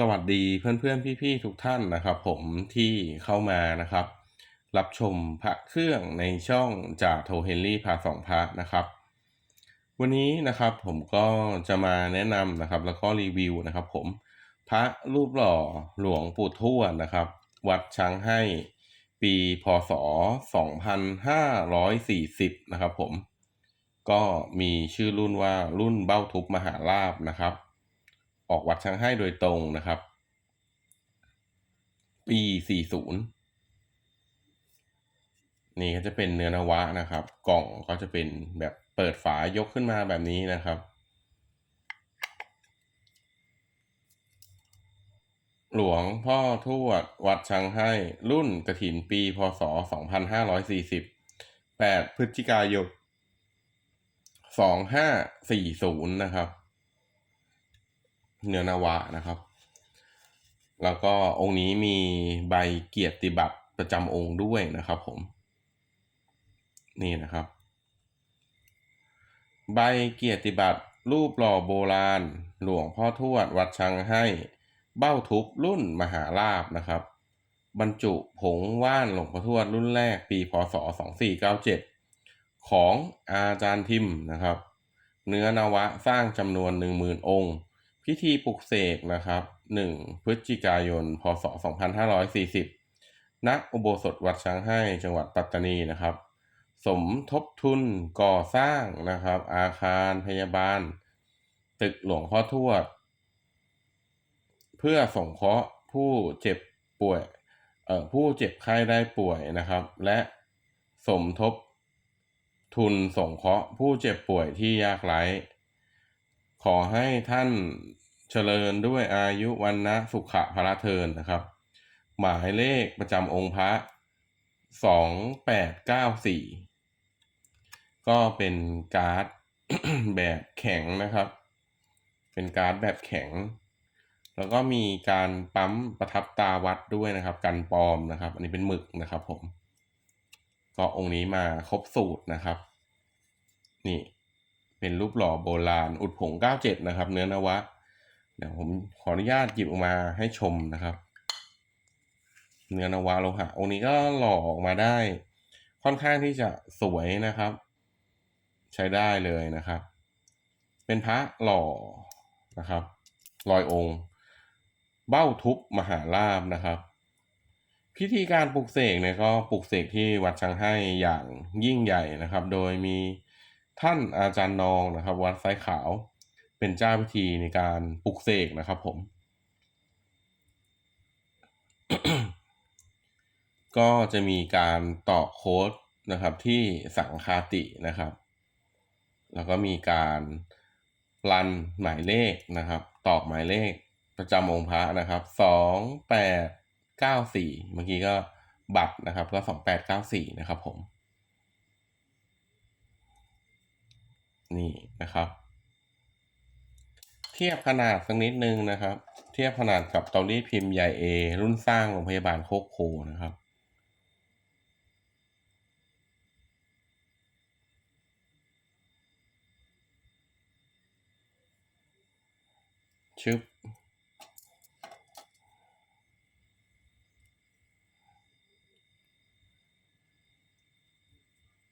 สวัสดีเพื่อนๆพี่ๆทุกท่านนะครับ ผมที่เข้ามานะครับ รับชมพระเครื่องในช่องจากโทเฮนรี่พาสองพระนะครับ วันนี้นะครับผมก็จะมาแนะนำนะครับ แล้วก็รีวิวนะครับ ผมพระรูปหล่อหลวงปู่ทวดนะครับ วัดช้างให้ปีพศ 2540 นะครับ ผมก็มีชื่อรุ่นว่ารุ่นเบ้าทุบมหาลาบนะครับ ออกวัดช้างให้โดยตรงนะครับ ปี 40 นี่ก็จะเป็นเนื้อนวะนะครับ กล่องก็จะเป็นแบบเปิดฝายกขึ้นมาแบบนี้นะครับ หลวงพ่อทวดวัดช้างให้ รุ่นกระถินปี พศ 2540 8 พฤศจิกายน2540 นะครับ เนื้อนาวะนะครับ แล้วก็องค์นี้มีใบเกียรติบัตรประจำองค์ด้วยนะครับผม นี่นะครับ ใบเกียรติบัตรรูปหล่อโบราณ หลวงพ่อทวดวัดชังให้เบ้าทุบรุ่นมหาลาบนะครับ บรรจุผงว่านหลวงพ่อทวดรุ่นแรกปีพศ 2497 ของอาจารย์ทิมนะครับ เนื้อนวะสร้างจำนวน 10,000 องค์ พิธีปลุกเสกนะครับ 1 พฤศจิกายน พศ 2540 ณ อุโบสถวัดช้างให้ จังหวัดปัตตานีนะครับ สมทบทุนก่อสร้างนะครับ อาคารพยาบาล ตึกหลวงพ่อทวด เพื่อสงเคราะห์ผู้เจ็บป่วยเอ่อผู้เจ็บไข้ได้ป่วยนะครับ และสมทบทุนสงเคราะห์ผู้เจ็บป่วยที่ยากไร้ ขอให้ท่านเจริญด้วยอายุวันนะสุขะพระเทินนะครับ หมายเลขประจำองค์พระสองแปดเก้าสี่ก็เป็นการ์ดแบบแข็งนะครับ เป็นการ์ดแบบแข็ง แล้วก็มีการปั๊มประทับตาวัดด้วยนะครับ กันปลอมนะครับ อันนี้เป็นหมึกนะครับผม ก็องค์นี้มาครบสูตรนะครับ นี่ เป็นรูปหล่อโบราณ อุดผง 97 นะครับ เนื้อนวะ เดี๋ยวผมขออนุญาตหยิบออกมาให้ชมนะครับ เนื้อนวะโลหะองค์นี้ก็หล่อออกมาได้ ค่อนข้างที่จะสวยนะครับ ใช้ได้เลยนะครับ เป็นพระหล่อนะครับลอยองค์ เบ้าทุบมหาลาบนะครับพิธีการปลุกเสกเนี่ยก็ปลุกเสกที่วัดชังให้อย่างยิ่งใหญ่นะครับ โดยมี ท่านอาจารย์นองนะครับ วัดไซขาว เป็นเจ้าพิธีในการปลุกเสกนะครับผม ก็จะมีการต่อโค้ดนะครับที่สังคาตินะครับ แล้วก็มีการรันหมายเลขนะครับ ตอกหมายเลขประจำองค์พระนะครับสองแปดเก้าสี่เมื่อกี้ก็บัตรนะครับ ก็สองแปดเก้าสี่นะครับผม นี่นะครับ เทียบขนาดสักนิดนึงนะครับ เทียบขนาดกับเตารีดพิมพ์ใหญ่เอรุ่นสร้างโรงพยาบาลโคกโคนะครับชึบ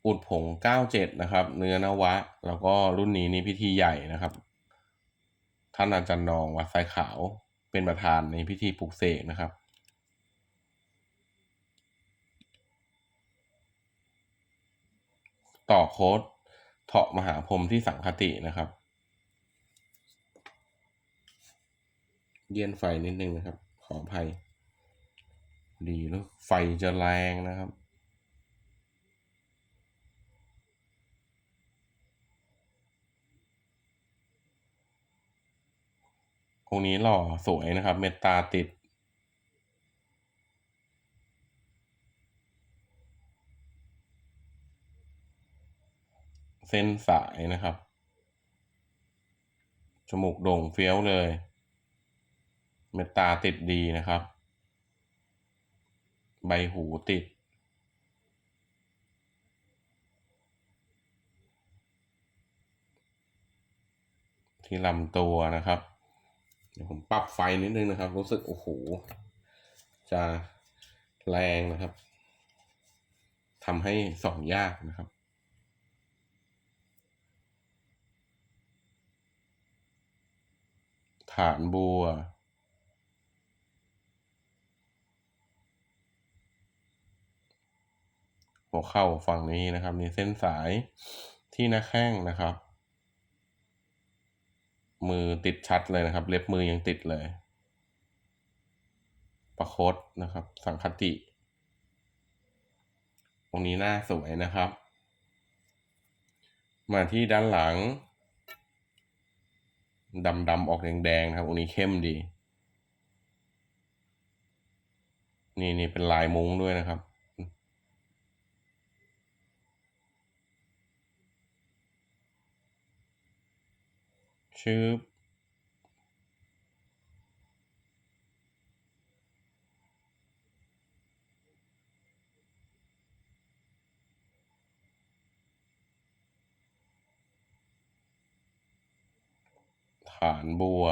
อุดผง 97 นะครับ เนื้อนวะ แล้วก็รุ่นนี้นี่พิธีใหญ่นะครับ ท่านอาจารย์นองวัดไซขาวเป็นประธานในพิธีปลุกเสกนะครับ ต่อโค้ดเถาะมหาพรหมที่สังคตินะครับ เย็นไฟนิดนึงนะครับ ขออภัย ดีแล้วไฟจะแรงนะครับ องนี้หล่อสวยนะครับ เมตตาติด เส้นสายนะครับ จมูกโด่งเฟี้ยวเลย เมตตาติดดีนะครับ ใบหูติดที่ลำตัวนะครับ เดี๋ยวผมปรับไฟนิดนึงนะครับ รู้สึกโอ้โหจะแรงนะครับทำให้ส่องยากนะครับ ฐานบัว หัวเข่าฝั่งนี้นะครับมีเส้นสายที่หน้าแข้งนะครับ มือติดชัดเลยนะครับ เล็บมือยังติดเลย ประคตนะครับ สังคติ ตรงนี้หน้าสวยนะครับ มาที่ด้านหลังดำดำออกแดงๆนะครับตรงนี้เข้มดี นี่นี่เป็นลายมุ้งด้วยนะครับ ชืบฐานบัว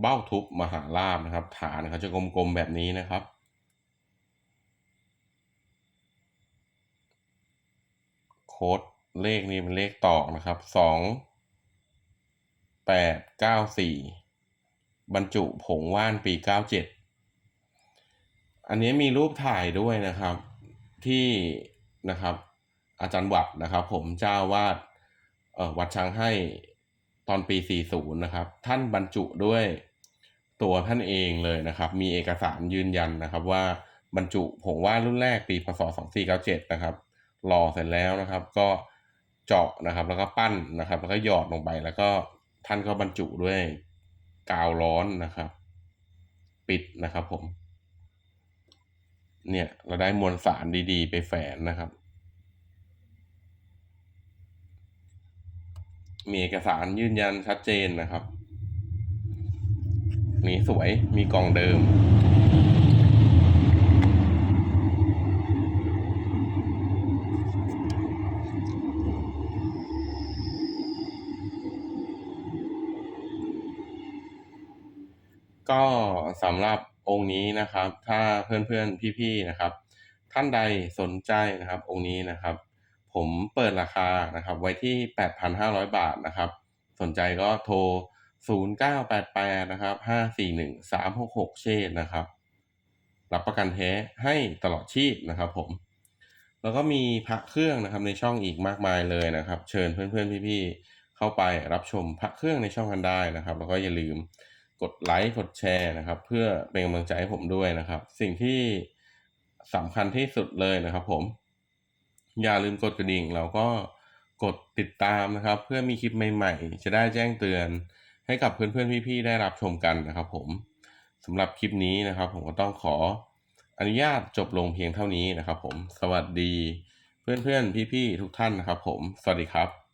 เบ้าทุบมหาลาบนะครับ ฐานเขาจะกลมๆแบบนี้นะครับโค้ดเลขนี้เป็นเลขตอกนะครับสอง แปดเก้าสี่บรรจุผงว่านปีเก้าเจ็ดอันนี้มีรูปถ่ายด้วยนะครับที่นะครับ อาจารย์วัดนะครับ ผมเจ้าวาดเอ่อวัดช้างให้ตอนปี 40 นะครับ ท่านบรรจุด้วยตัวท่านเองเลยนะครับ มีเอกสารยืนยันนะครับ ว่าบรรจุผงว่านรุ่นแรกปีพศ 2497 นะครับหล่อเสร็จแล้วนะครับ ก็เจาะนะครับ แล้วก็ปั้นนะครับ แล้วก็หยอดลงไปแล้วก็ ท่านก็บรรจุด้วยกาวร้อนนะครับ ปิดนะครับผม เนี่ยเราได้มวลสารดีๆ ไปแฝนนะครับ มีเอกสารยืนยันชัดเจนนะครับ นี่สวยมีกล่องเดิม ก็สำหรับองค์นี้นะครับ ถ้าเพื่อนๆพี่ๆนะครับ ท่านใดสนใจนะครับ องค์นี้นะครับ ผมเปิดราคานะครับ ไว้ที่ 8,500 บาทนะครับ สนใจก็โทร 0988นะครับ541 366 เชษนะครับ รับประกันแท้ให้ตลอดชีพนะครับผมแล้วก็มีพระเครื่องนะครับในช่องอีกมากมายเลยนะครับ เชิญเพื่อนๆพี่ๆเข้าไปรับชมพระเครื่องในช่องกันได้นะครับ แล้วก็อย่าลืม กดไลค์กดแชร์นะครับ เพื่อเป็นกำลังใจให้ผมด้วยนะครับ สิ่งที่สำคัญที่สุดเลยนะครับ ผม อย่าลืมกดกระดิ่งแล้วก็กดติดตามนะครับ เพื่อมีคลิปใหม่ๆ จะได้แจ้งเตือนให้กับเพื่อนๆพี่ๆได้รับชมกันนะครับ ผมสำหรับคลิปนี้นะครับ ผมก็ต้องขออนุญาตจบลงเพียงเท่านี้นะครับ ผมสวัสดีเพื่อนๆพี่ๆทุกท่านนะครับ ผมสวัสดีครับ